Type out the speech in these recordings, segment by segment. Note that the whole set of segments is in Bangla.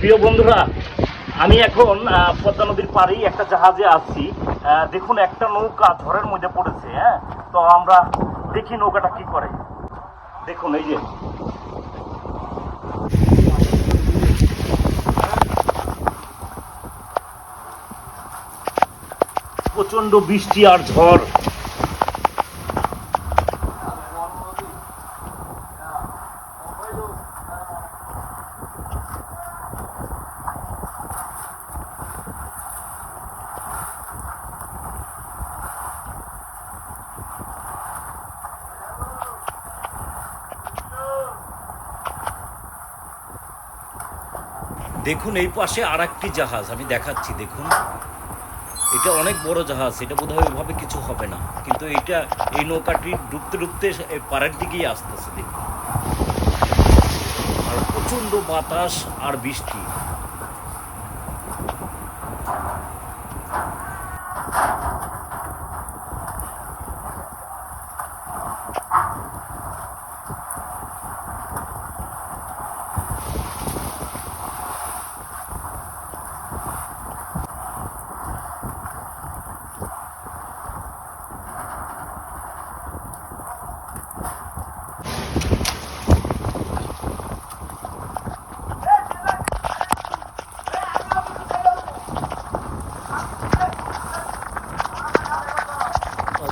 প্রিয় বন্ধুরা, আমি এখন পদ্মা নদীর পাড়েই একটা জাহাজে আছি। দেখুন, একটা নৌকা ঝড়ের মধ্যে পড়েছে হ্যাঁ? তো আমরা দেখি নৌকাটা কি করে। দেখুন, এই যে। প্রচণ্ড বৃষ্টি আর ঝড়। দেখুন, এই পাশে আর জাহাজ, আমি দেখাচ্ছি, দেখুন। এটা অনেক বড় জাহাজ, এটা বোধহয় ওইভাবে কিছু হবে না। কিন্তু এটা এই নৌকাটি ডুবতে ডুবতে পাড়ের দিকেই আসতেছে, দেখুন। আর প্রচণ্ড বাতাস আর বৃষ্টি।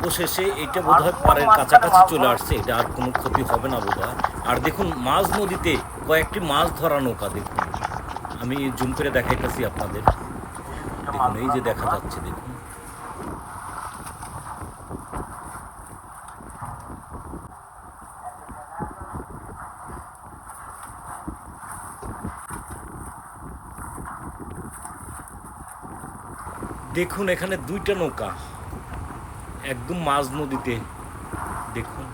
অবশেষে এটা বোধ হয় পাড়ের কাছাকাছি চলে আসছে। এটা আর কোনো ক্ষতি হবে না বোধহয়। আর দেখুন, মাঝ নদীতে কয়েকটি মাছ ধরা নৌকা দেখুন। আমি জুম করে দেখাইতেছি আপনাদের। দেখুন, এই যে দেখা যাচ্ছে, দেখুন। দেখুন, এখানে দুইটা নৌকা। একদম মাঝ নদীতে। দেখুন।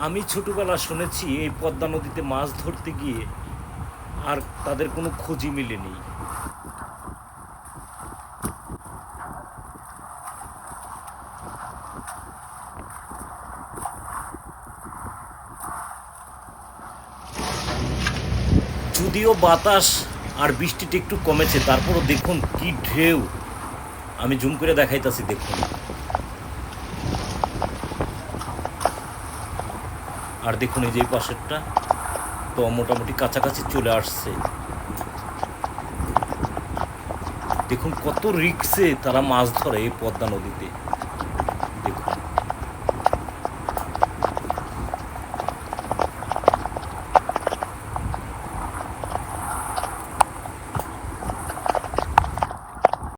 আমি ছোটবেলা শুনেছি, এই পদ্মা নদীতে মাছ ধরতে গিয়ে আর তাদের কোনো খোঁজই মেলেনি। যদিও বাতাস আর বৃষ্টিটা একটু কমেছে, তারপরও দেখুন কি ঢেউ। আমি জুম করে দেখাইতাছি, দেখুন। আর দেখুন এই যে পাশেরটা, তো মোটামুটি কাছাকাছি চলে আসছে। দেখুন কত রিক্সে তারা মাছ ধরে এই পদ্মা নদীতে।